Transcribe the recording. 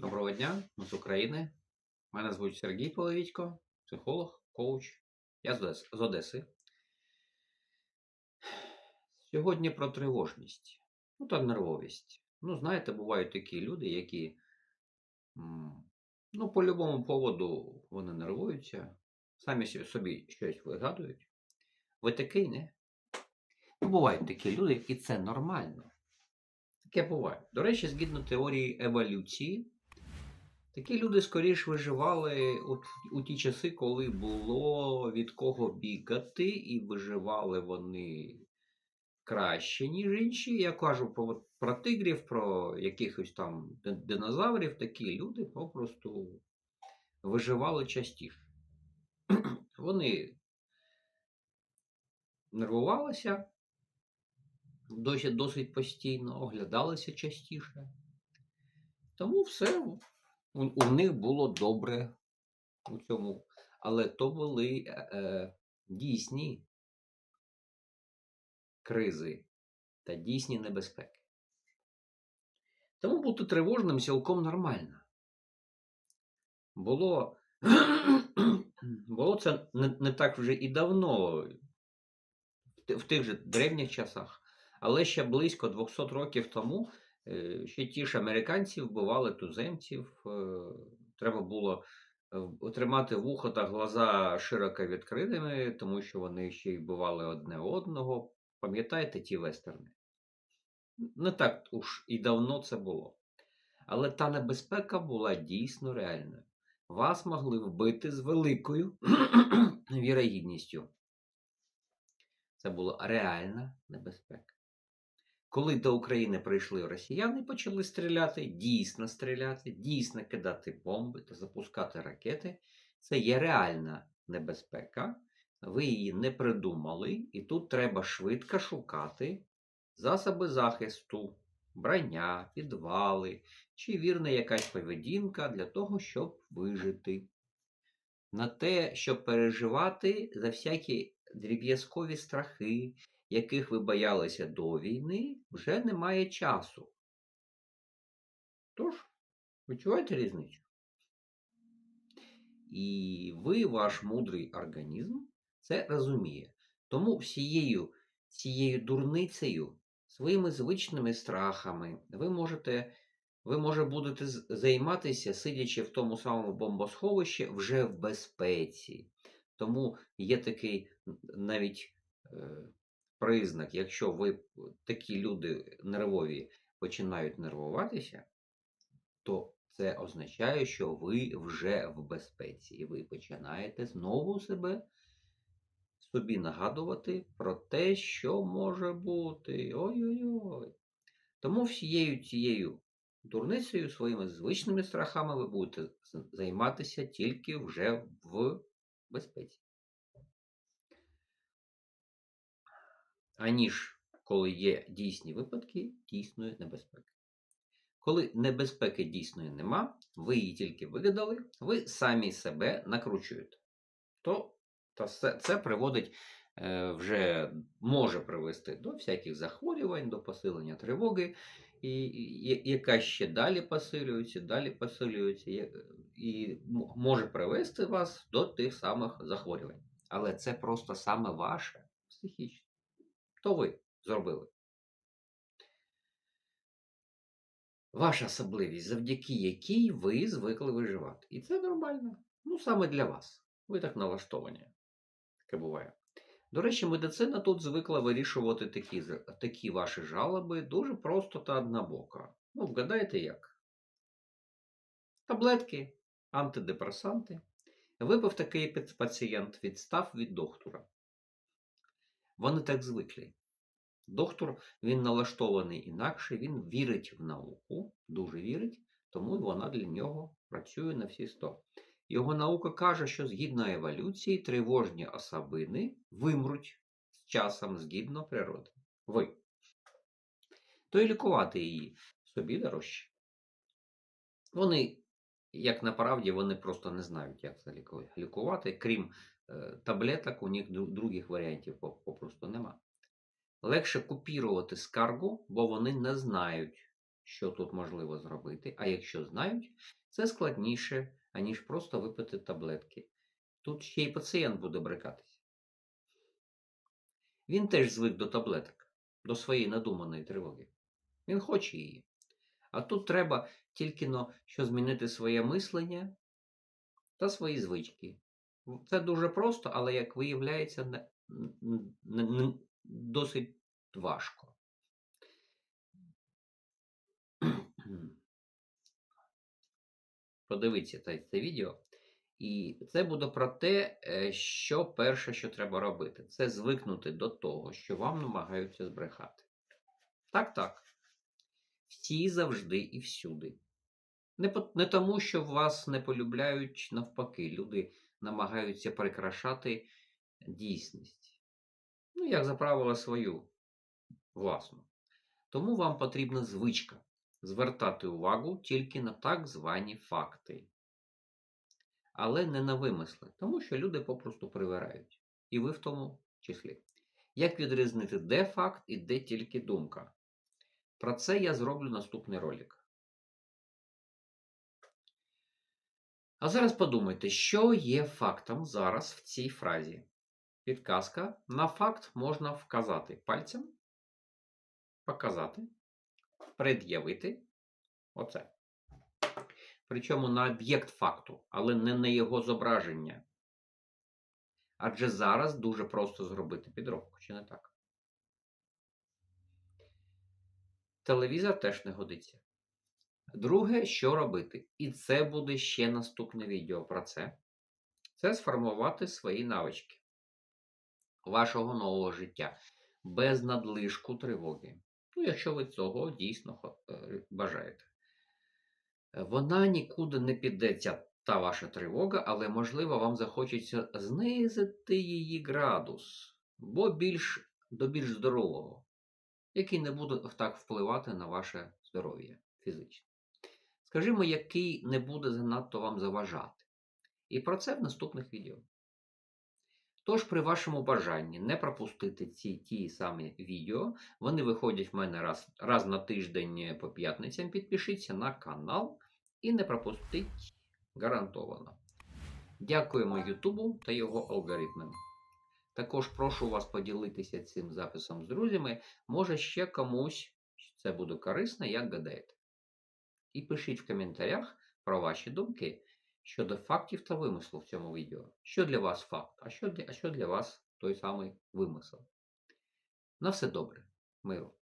Доброго дня, ми з України. Мене звуть Сергій Половітько, психолог, коуч. Я з Одеси. Сьогодні про тривожність. Ну та нервовість. Ну, знаєте, бувають такі люди, які ну, по любому поводу вони нервуються, самі собі щось вигадують. Ви такий, не? Ну, бувають такі люди, і це нормально. Таке буває. До речі, згідно теорії еволюції, такі люди скоріш виживали у, у ті часи, коли було від кого бігати, і виживали вони краще, ніж інші. Я кажу про, про тигрів, про якихось там динозаврів. Такі люди попросту виживали частіше. Вони нервувалися досить, досить постійно, оглядалися частіше. Тому все у, них було добре у цьому. Але то були е, е, дійсні кризи та дійсні небезпеки. Тому бути тривожним цілком нормально. Було, було це не, не так вже і давно, в тих же древніх часах, але ще близько 200 років тому ще ті ж американці вбивали туземців. е, Треба було е, тримати вуха та глаза широко відкритими, тому що вони ще й вбивали одне одного. Пам'ятаєте ті вестерни? Не так уж і давно це було. Але та небезпека була дійсно реальною. Вас могли вбити з великою вірогідністю. Це була реальна небезпека. Коли до України прийшли росіяни, почали стріляти, дійсно стріляти, дійсно кидати бомби та запускати ракети, це є реальна небезпека. Ви її не придумали, і тут треба швидко шукати засоби захисту, броня, підвали чи вірна якась поведінка для того, щоб вижити. На те, щоб переживати за всякі дріб'язкові страхи, яких ви боялися до війни, вже немає часу. Тож, відчуваєте різницю? І ви, ваш мудрий організм, це розуміє. Тому всією цією дурницею, своїми звичними страхами, ви можете, ви може будете займатися, сидячи в тому самому бомбосховищі, вже в безпеці. Тому є такий навіть е, признак, якщо ви такі люди нервові починають нервуватися, то це означає, що ви вже в безпеці, і ви починаєте знову себе собі нагадувати про те, що може бути. Ой-ой-ой. Тому всією цією дурницею, своїми звичними страхами ви будете займатися тільки вже в безпеці. Аніж коли є дійсні випадки дійсної небезпеки. Коли небезпеки дійсної нема, ви її тільки вигадали, ви самі себе накручуєте. То, це, приводить е, вже може привести до всяких захворювань, до посилення тривоги, і, яка ще далі посилюється, далі посилюється, і може привести вас до тих самих захворювань. Але це просто саме ваше психічне. То ви зробили. Ваша особливість, завдяки якій ви звикли виживати. І це нормально. Ну, саме для вас. Ви так налаштовані. Таке буває. До речі, медицина тут звикла вирішувати такі, такі ваші жалоби дуже просто та однобоко. Ну, вгадайте як? Таблетки, антидепресанти. Випив такий пацієнт, відстав від доктора. Вони так звикли. Доктор він налаштований інакше, він вірить в науку, дуже вірить, тому вона для нього працює на всі 100. Його наука каже, що згідно еволюції тривожні особини вимруть з часом згідно природи. Ви. То і лікувати її собі дорожче. Вони, як на правді, вони просто не знають, як це лікувати. Крім таблеток, у них других варіантів попросту нема. Легше купірувати скаргу, бо вони не знають, що тут можливо зробити, а якщо знають, це складніше, аніж просто випити таблетки. Тут ще й пацієнт буде брикатися. Він теж звик до таблеток, до своєї надуманої тривоги. Він хоче її. А тут треба тільки но що змінити своє мислення та свої звички. Це дуже просто, але, як виявляється, не, не, не, досить важко. Подивіться це, це відео. І це буде про те, е, що перше, що треба робити, це звикнути до того, що вам намагаються збрехати. Так, так. Всі завжди і всюди. Не, не тому, що вас не полюбляють навпаки, люди намагаються прикрашати дійсність. Ну, як за правило, свою власну. Тому вам потрібна звичка звертати увагу тільки на так звані факти. Але не на вимисли, тому що люди попросту привирають. І ви в тому числі. Як відрізнити, де факт і де тільки думка? Про це я зроблю наступний ролик. А зараз подумайте, що є фактом зараз в цій фразі. Підказка. На факт можна вказати пальцем, показати, пред'явити. Оце. Причому на об'єкт факту, але не на його зображення. Адже зараз дуже просто зробити підробку, чи не так? Телевізор теж не годиться. Друге, що робити? І це буде ще наступне відео про це. Це сформувати свої навички вашого нового життя без надлишку тривоги. Ну, якщо ви цього дійсно е, бажаєте. Вона нікуди не піде, ця та ваша тривога, але можливо вам захочеться знизити її градус, бо більш до більш здорового, який не буде так впливати на ваше здоров'я фізичне. Скажімо, який не буде занадто вам заважати. І про це в наступних відео. Тож, при вашому бажанні не пропустити ці ті самі відео, вони виходять в мене раз, раз на тиждень по п'ятницям. Підпишіться на канал і не пропустіть гарантовано. Дякуємо Ютубу та його алгоритмам. Також прошу вас поділитися цим записом з друзями. Може ще комусь це буде корисно, як гадаєте. І пишіть в коментарях про ваші думки щодо фактів та вимислу в цьому відео. Що для вас факт, а що для, а що для вас той самий вимисел. На все добре, миру.